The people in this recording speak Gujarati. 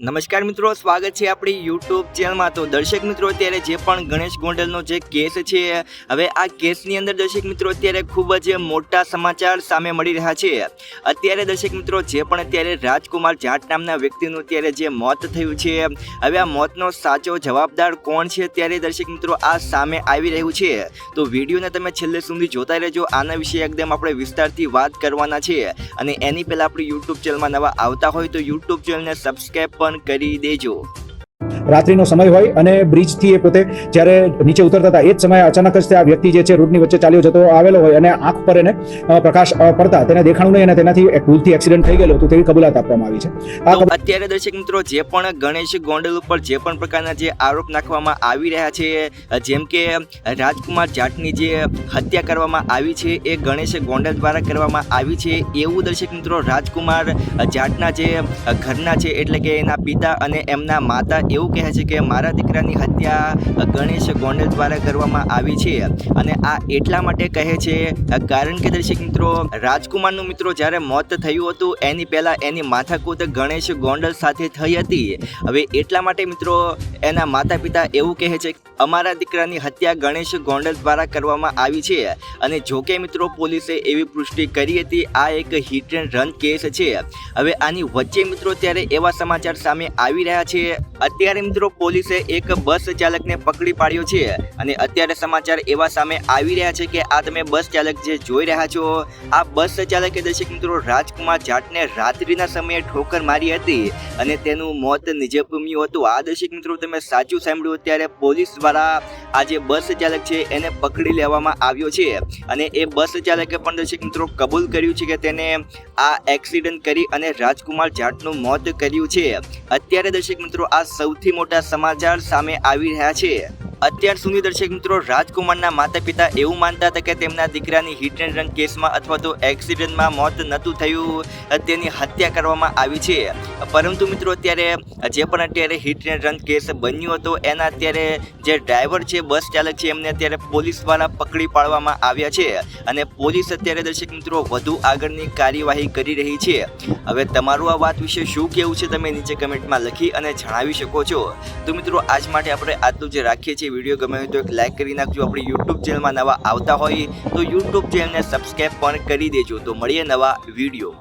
નમસ્કાર મિત્રો, સ્વાગત છે આપણી યુટ્યુબ ચેનલમાં તો દર્શક મિત્રો, અત્યારે જે પણ ગણેશ ગોંડલનો જે કેસ છે, હવે આ કેસની અંદર દર્શક મિત્રો, અત્યારે ખૂબ જ મોટા સમાચાર સામે મળી રહ્યા છે. અત્યારે દર્શક મિત્રો, જે પણ અત્યારે રાજકુમાર જાટ નામના વ્યક્તિનું અત્યારે જે મોત થયું છે, હવે આ મોતનો સાચો જવાબદાર કોણ છે, ત્યારે દર્શક મિત્રો, આ સામે આવી રહ્યું છે. તો વિડીયોને તમે છેલ્લે સુધી જોતા રહેજો, આના વિશે એકદમ આપણે વિસ્તારથી વાત કરવાના છે. અને એની પહેલાં આપણી યુટ્યુબ ચેનલમાં નવા આવતા હોય તો યુટ્યુબ ચેનલને સબસ્ક્રાઈબ પણ કરી દેજો. રાત્રિનો સમય હોય અને બ્રિજથી એ પોતે જ્યારે નીચે ઉતરતા હતા એ જ સમયે અચાનક જ આ વ્યક્તિ જે છે રોડની વચ્ચે ચાલ્યો જતો આવેલો હોય અને આંખ પર એને પ્રકાશ પડતા તેને દેખાણું નહીં અને તેનાથી ભૂલથી એક્સિડન્ટ થઈ ગયેલો હતું તેવી કબૂલાત આપવામાં આવી છે. અત્યારે દર્શક મિત્રો જે પણ ગણેશ ગોંડલ ઉપર જે પણ પ્રકારના જે આરોપ નાખવામાં આવી રહ્યા છે જેમ કે રાજકુમાર જાટની જે હત્યા કરવામાં આવી છે એ ગણેશ ગોંડલ દ્વારા કરવામાં આવી છે. એવું દર્શક મિત્રો રાજકુમાર જાટના જે ઘરના છે એટલે કે એના પિતા અને એમના માતા એવું કહે છે કે મારા દીકરાની હત્યા ગણેશ ગોંડલ દ્વારા કરવામાં આવી છે. અને આ એટલા માટે કહે છે, કારણ કે દર્શક મિત્રો, રાજકુમારનું મિત્રો જ્યારે મોત થયું હતું, એની પહેલા એની માથાકૂદ ગણેશ ગોંડલ સાથે થઈ હતી. હવે એટલા માટે મિત્રો, એના માતા પિતા એવું કહે છે, અમારા દીકરાની હત્યા ગણેશ ગોંડલ દ્વારા કરવામાં આવી છે. અને જોકે મિત્રો, પોલીસે એવી પુષ્ટિ કરી હતી, આ એક હિટ એન્ડ રન કેસ છે. હવે આની વચ્ચે મિત્રો, ત્યારે એવા સમાચાર સામે આવી રહ્યા છે. અત્યારે મિત્રો પોલીસે એક બસ ચાલકને પકડી પાડ્યો છે અને અત્યારે સમાચાર એવા સામે આવી રહ્યા છે કે આ તમે બસ ચાલક જે જોઈ રહ્યા છો, આ બસ ચાલકે દર્શક મિત્રો રાજકુમાર જાટને રાત્રિના સમયે ઠોકર મારી હતી અને તેનું મોત નિજે પામ્યું હતું. આ દર્શક મિત્રો તમે સાચું સાંભળ્યું ત્યારે પોલીસ દ્વારા આ જે બસ ચાલક છે એને પકડી લેવામાં આવ્યો છે અને એ બસ ચાલકે પણ દર્શક મિત્રો કબૂલ કર્યું છે કે તેને આ એક્સિડન્ટ કરી અને રાજકુમાર જાટનું મોત કર્યું છે. અત્યારે દર્શક મિત્રો આ સૌથી મોટા સમાચાર સામે આવી રહ્યા છે. અત્યાર સુધી દર્શક મિત્રો રાજકુમારના માતા પિતા એવું માનતા હતા કે તેમના દીકરાની હિટ એન્ડ રન કેસમાં અથવા તો એક્સિડન્ટમાં મોત નહોતું થયું, તેની હત્યા કરવામાં આવી છે. પરંતુ મિત્રો અત્યારે જે પણ અત્યારે હિટ એન્ડ રન કેસ બન્યો હતો, એના અત્યારે જે ડ્રાઈવર છે, બસ ચાલક છે, એમને અત્યારે પોલીસ દ્વારા પકડી પાડવામાં આવ્યા છે અને પોલીસ અત્યારે દર્શક મિત્રો વધુ આગળની કાર્યવાહી કરી રહી છે. હવે તમારું આ વાત વિશે શું કહેવું છે, તમે નીચે કમેન્ટમાં લખી અને જણાવી શકો છો. તો મિત્રો, આજ માટે આપણે આટલું જે રાખીએ છીએ. વીડિયો ગમે તો એક લાઇક કરી નાખજો. આપણી યુટ્યુબ ચેનલમાં નવા આવતા હોય તો યુટ્યુબ ચેનલને સબસ્ક્રાઈબ પણ કરી દેજો. તો મળીએ નવા વીડિયો.